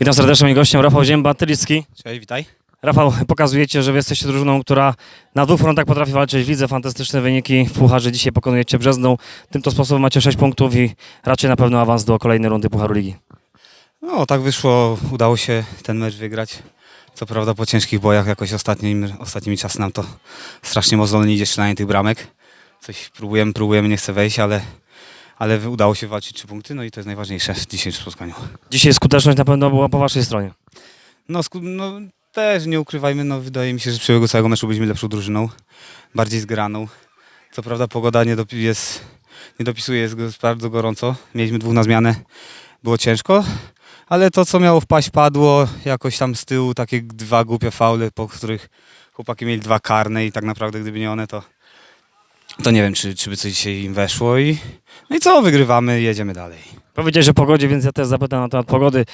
Witam serdecznie moim gościem Rafał Zięba-Tylicki. Cześć, witaj. Rafał, pokazujecie, że wy jesteście drużyną, która na dwóch frontach potrafi walczyć. Widzę fantastyczne wyniki w Pucharze. Dzisiaj pokonujecie Brzezną. Tym to sposobem macie 6 punktów i raczej na pewno awans do kolejnej rundy Pucharu Ligi. No, tak wyszło, udało się ten mecz wygrać. Co prawda po ciężkich bojach jakoś ostatnim, ostatnimi czasy nam to strasznie mocno nie idzie strzelanie tych bramek. Coś próbujemy, próbujemy, nie chcę wejść, ale, ale udało się walczyć trzy punkty, no i to jest najważniejsze w dzisiejszym spotkaniu. Dzisiaj skuteczność na pewno była po waszej stronie. No, sku- no też nie ukrywajmy, no wydaje mi się, że z przebiegu całego meczu byliśmy lepszą drużyną, bardziej zgraną. Co prawda pogoda nie, dopi- jest, nie dopisuje, jest, jest bardzo gorąco. Mieliśmy dwóch na zmianę, było ciężko, ale to co miało wpaść padło, jakoś tam z tyłu takie dwa głupie faule, po których chłopaki mieli dwa karne i tak naprawdę gdyby nie one, to, to nie wiem, czy, czy by coś dzisiaj im weszło i no i co, wygrywamy, jedziemy dalej. Powiedziałeś o pogodzie, więc ja też zapytam na temat pogody.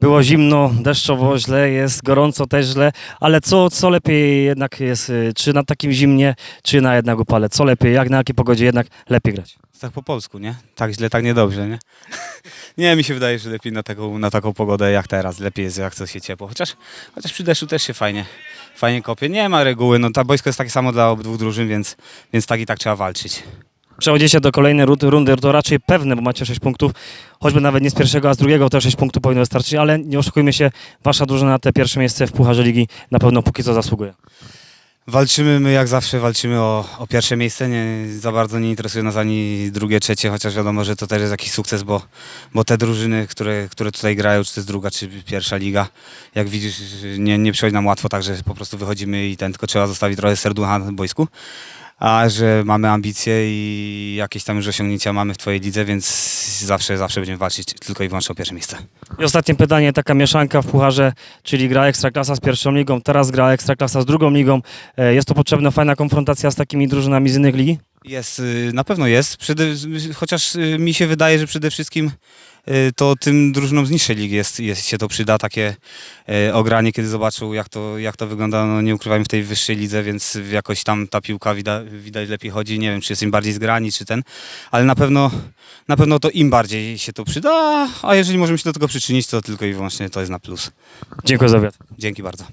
Było zimno, deszczowo, źle, jest gorąco też źle, ale co, co lepiej jednak jest, y, czy na takim zimnie, czy na jednak upale? Co lepiej, jak na jakiej pogodzie jednak lepiej grać? Tak po polsku, nie? Tak źle, tak niedobrze, nie? Nie, mi się wydaje, że lepiej na taką, na taką pogodę jak teraz. Lepiej jest jak coś się ciepło. Chociaż, chociaż przy deszczu też się fajnie, fajnie kopie. Nie ma reguły, no ta boisko jest takie samo dla obydwu drużyn, więc, więc tak i tak trzeba walczyć. Przechodzicie do kolejnej ru- rundy, to raczej pewne, bo macie 6 punktów, choćby nawet nie z pierwszego, a z drugiego to 6 punktów powinno wystarczyć, ale nie oszukujmy się, wasza drużyna na te pierwsze miejsce w Pucharze Ligi na pewno póki co zasługuje. Walczymy, my jak zawsze walczymy o, o pierwsze miejsce. Nie, za bardzo nie interesuje nas ani drugie, trzecie, chociaż wiadomo, że to też jest jakiś sukces, bo, bo te drużyny, które, które tutaj grają, czy to jest druga, czy pierwsza liga, jak widzisz, nie, nie przychodzi nam łatwo, także po prostu wychodzimy i ten, tylko trzeba zostawić trochę serducha na boisku. A że mamy ambicje i jakieś tam już osiągnięcia mamy w Twojej lidze, więc zawsze, zawsze będziemy walczyć tylko i wyłącznie o pierwsze miejsce. I ostatnie pytanie, taka mieszanka w Pucharze, czyli gra Ekstraklasa z pierwszą ligą, teraz gra Ekstraklasa z drugą ligą. E, Jest to potrzebna fajna konfrontacja z takimi drużynami z innych ligi? Jest, y, na pewno jest, przede, chociaż y, mi się wydaje, że przede wszystkim to tym drużynom z niższej ligi jest, jest, się to przyda, takie y, ogranie, kiedy zobaczą jak to, jak to wygląda, no nie ukrywajmy w tej wyższej lidze, więc jakoś tam ta piłka widać, widać lepiej chodzi, nie wiem czy jest im bardziej zgrani czy ten, ale na pewno, na pewno to im bardziej się to przyda, a jeżeli możemy się do tego przyczynić, to tylko i wyłącznie to jest na plus. Dziękuję za wywiad. Dzięki bardzo.